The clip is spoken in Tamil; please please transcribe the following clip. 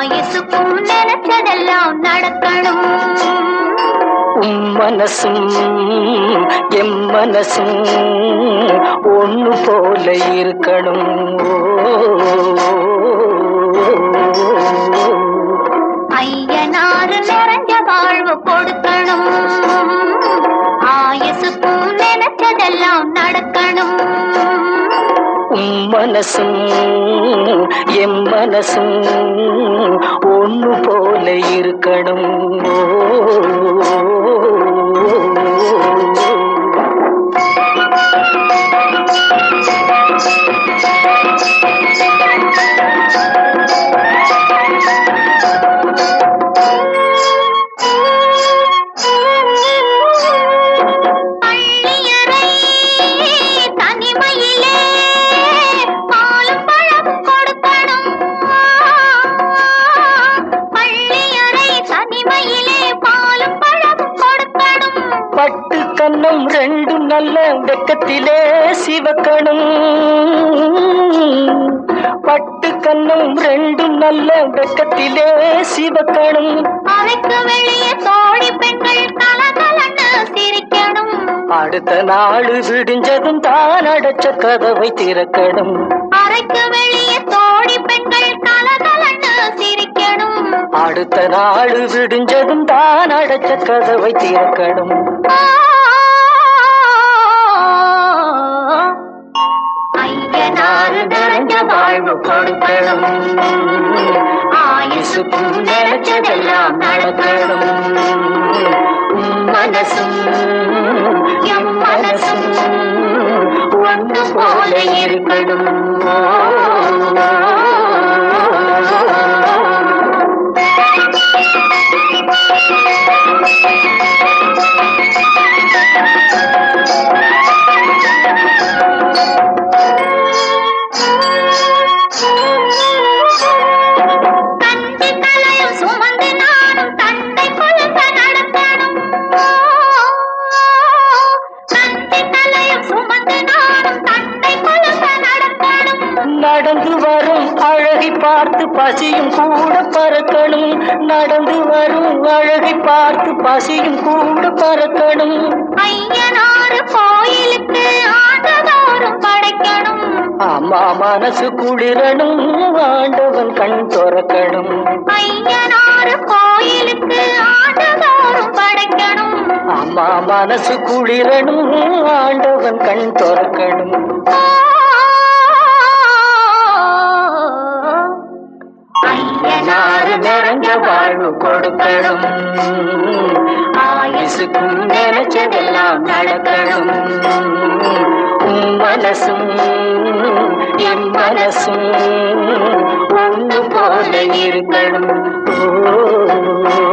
ஆயுசுக்கும் நினைச்சதெல்லாம் நடக்கணும். உம் மனசும் எம் மனசும் ஒண்ணு போல இருக்கணும். ஐயனாறு நிறைஞ்ச வாழ்வு கொடுக்கணும். ஆயுசுக்கும் நினைச்சதெல்லாம் நடக்கணும். உம் மனசும் எம் மனசும் ஒன்று போல இருக்கணும்? ஓ கண்ணம் ரெண்டும் நல்ல வெக்கத்திலே சிவக்கணும். பட்டு கண்ணம் ரெண்டும் நல்ல வெக்கத்திலே சிவக்கணும். அறைக்கு வெளியே தோழி பெண்கள் கலகலன்னு சிரிக்கணும். அடுத்த நாள் விடிஞ்சதும் தான் அடைச்ச கதவை திறக்கணும். அறைக்கு வெளியே தோழி பெண்கள் கலகலன்னு சிரிக்கணும். அடுத்த நாள் விடிஞ்சதும் தான் அடைச்ச கதவை திறக்கணும். நாறு நிறைஞ்ச வாழ்வு கொடுக்கணும் ஆயுசுக்கும் நினைச்சதெல்லாம் நடக்கணும் மனசும் எம் மனசும் ஒன்று போல இருக்கணும் Thank you. நடந்து வரும் அழகை பார்த்து பசியும் கூட பறக்கணும். நடந்து வரும் அழகை பார்த்து பசியும் கூட பறக்கணும். ஐயனாறு கோயிலுக்கு ஆண்டதோறும் படைக்கணும். அம்மா மனசு குளிரணும் ஆண்டவன் கண் துறக்கணும். ஐயனாறு கோயிலுக்கு ஆண்டதோறும் படைக்கணும். அம்மா மனசு குளிரணும் ஆண்டவன் கண் துறக்கணும். வாழ்வு கொடுக்கணும். ஆயுசுக்கும் நினைச்சதெல்லாம் நடக்கணும். உன் மனசும் என் மனசும் ஒன்று போல இருக்கணும். ஓ